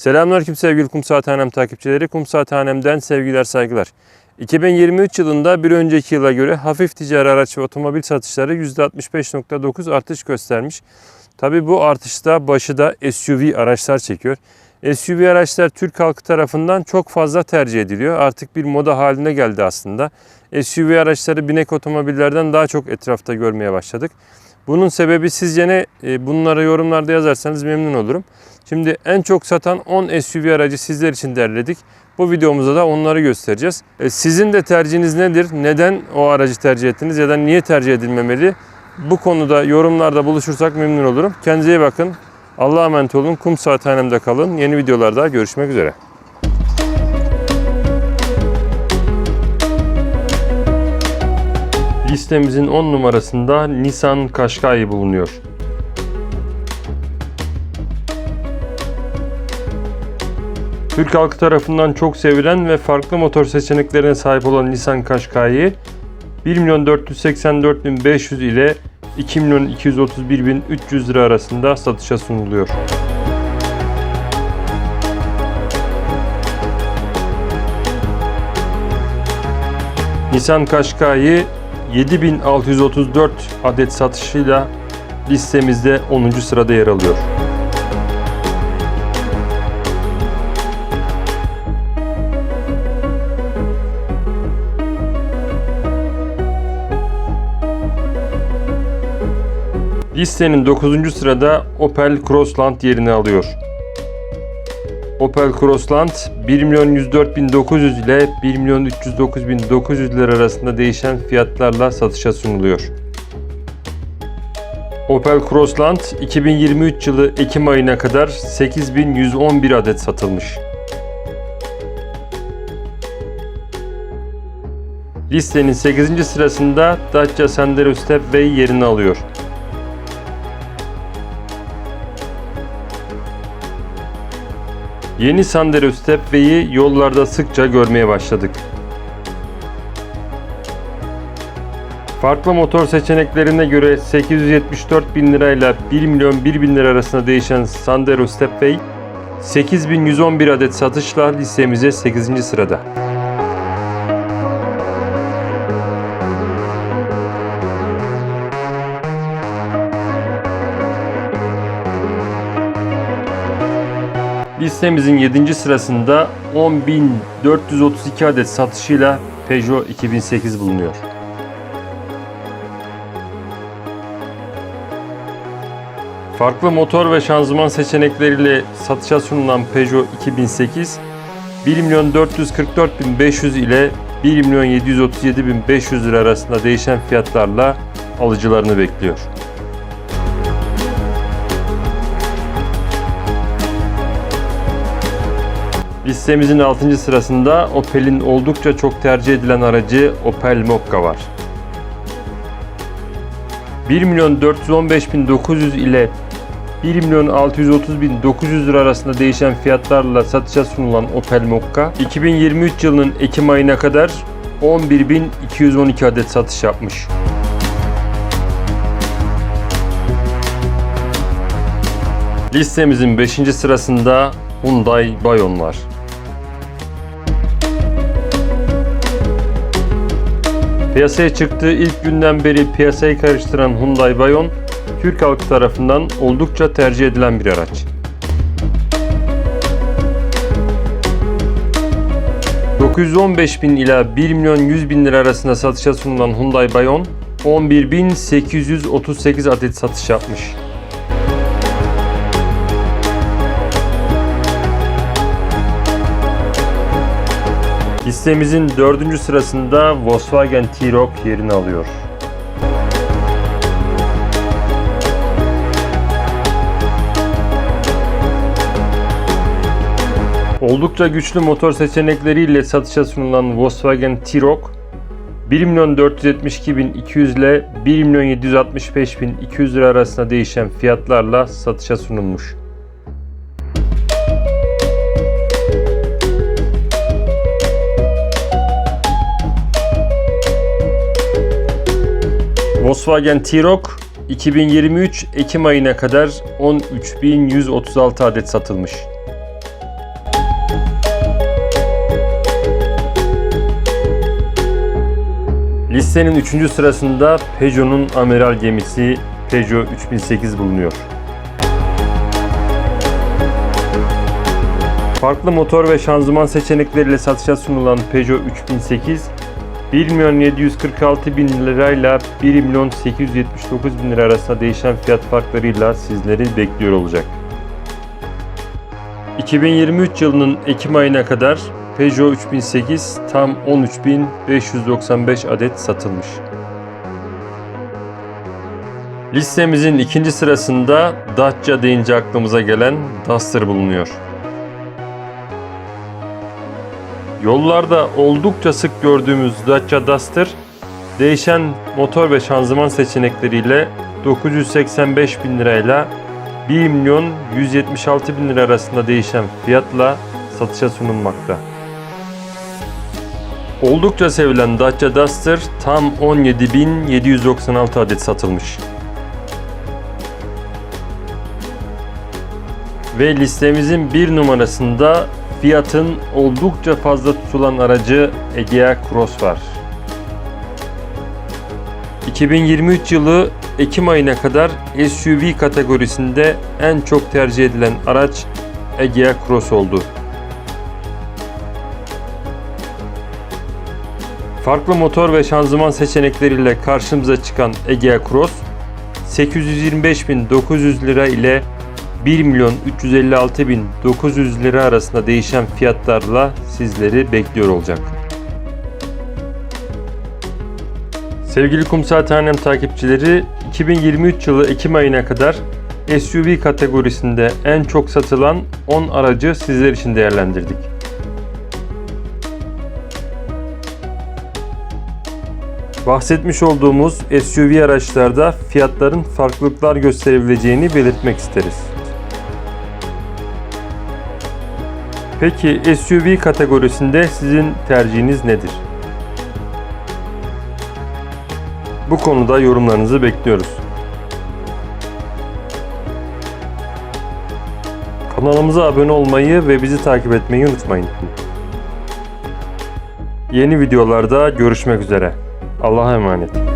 Selamünaleyküm sevgili Kum Saathanem takipçileri. Kum Saathanem'den sevgiler saygılar. 2023 yılında bir önceki yıla göre hafif ticari araç ve otomobil satışları %65.9 artış göstermiş. Tabi bu artışta başı da SUV araçlar çekiyor. SUV araçlar Türk halkı tarafından çok fazla tercih ediliyor. Artık bir moda haline geldi aslında. SUV araçları binek otomobillerden daha çok etrafta görmeye başladık. Bunun sebebi sizce ne? E, Bunları yorumlarda yazarsanız memnun olurum. Şimdi en çok satan 10 SUV aracı sizler için derledik. Bu videomuzda da onları göstereceğiz. E, Sizin de tercihiniz nedir? Neden o aracı tercih ettiniz ya da niye tercih edilmemeli? Bu konuda yorumlarda buluşursak memnun olurum. Kendinize iyi bakın. Allah'a emanet olun. Kum Saathanem'de kalın. Yeni videolarda görüşmek üzere. Listemizin 10 numarasında Nissan Qashqai bulunuyor. Türk halkı tarafından çok sevilen ve farklı motor seçeneklerine sahip olan Nissan Qashqai 1 milyon 484 bin 500 ile 2 milyon 231 bin 300 lira arasında satışa sunuluyor. Nissan Qashqai 7634 adet satışıyla listemizde 10. sırada yer alıyor. Listenin 9. sırada Opel Crossland yerini alıyor. Opel Crossland 1 milyon 104 bin 900 ile 1 milyon 309 bin 900 lira arasında değişen fiyatlarla satışa sunuluyor. Opel Crossland 2023 yılı Ekim ayına kadar 8111 adet satılmış. Listenin 8. sırasında Dacia Sandero Stepway yerini alıyor. Yeni Sandero Stepway'i yollarda sıkça görmeye başladık. Farklı motor seçeneklerine göre 874 bin lirayla 1 milyon 1 bin lira arasında değişen Sandero Stepway 8111 adet satışla listemize 8. sırada. Listemizin 7. sırasında 10.432 adet satışıyla Peugeot 2008 bulunuyor. Farklı motor ve şanzıman seçenekleriyle satışa sunulan Peugeot 2008 1 milyon 444 bin 500 ile 1 milyon 737 bin 500 lira arasında değişen fiyatlarla alıcılarını bekliyor. Listemizin 6. sırasında Opel'in oldukça çok tercih edilen aracı Opel Mokka var. 1 milyon 415 bin 900 ile 1 milyon 630 bin 900 lira arasında değişen fiyatlarla satışa sunulan Opel Mokka 2023 yılının Ekim ayına kadar 11.212 adet satış yapmış. Listemizin 5. sırasında Hyundai Bayon var. Piyasaya çıktığı ilk günden beri piyasayı karıştıran Hyundai Bayon, Türk halkı tarafından oldukça tercih edilen bir araç. ...915 bin ila 1 milyon 100 bin lira arasında satışa sunulan Hyundai Bayon... ...11.838 adet satış yapmış. Listemizin dördüncü sırasında Volkswagen T-Roc yerini alıyor. Oldukça güçlü motor seçenekleriyle satışa sunulan Volkswagen T-Roc 1 milyon 472 bin 200 ile 1 milyon 765 bin 200 lira arasında değişen fiyatlarla satışa sunulmuş. Volkswagen T-Roc 2023 Ekim ayına kadar 13.136 adet satılmış. Listenin 3. sırasında Peugeot'un amiral gemisi Peugeot 3008 bulunuyor. Farklı motor ve şanzıman seçenekleriyle satışa sunulan Peugeot 3008 1 milyon 746 bin lirayla 1 milyon 879 bin lira arasında değişen fiyat farklarıyla sizleri bekliyor olacak. 2023 yılının Ekim ayına kadar Peugeot 3008 tam 13.595 adet satılmış. Listemizin ikinci sırasında Dacia deyince aklımıza gelen Duster bulunuyor. Yollarda oldukça sık gördüğümüz Dacia Duster, değişen motor ve şanzıman seçenekleriyle 985 bin lirayla 1 milyon 176 bin lira arasında değişen fiyatla satışa sunulmakta. Oldukça sevilen Dacia Duster tam 17.796 adet satılmış. Ve listemizin bir numarasında Fiat'ın oldukça fazla tutulan aracı Egea Cross var. 2023 yılı Ekim ayına kadar SUV kategorisinde en çok tercih edilen araç Egea Cross oldu. Farklı motor ve şanzıman seçenekleriyle karşımıza çıkan Egea Cross 825.900 lira ile 1 milyon 356 bin 900 lira arasında değişen fiyatlarla sizleri bekliyor olacak. Sevgili Kumsal Tanem takipçileri, 2023 yılı Ekim ayına kadar SUV kategorisinde en çok satılan 10 aracı sizler için değerlendirdik. Bahsetmiş olduğumuz SUV araçlarda fiyatların farklılıklar gösterebileceğini belirtmek isteriz. Peki SUV kategorisinde sizin tercihiniz nedir? Bu konuda yorumlarınızı bekliyoruz. Kanalımıza abone olmayı ve bizi takip etmeyi unutmayın. Yeni videolarda görüşmek üzere. Allah'a emanet.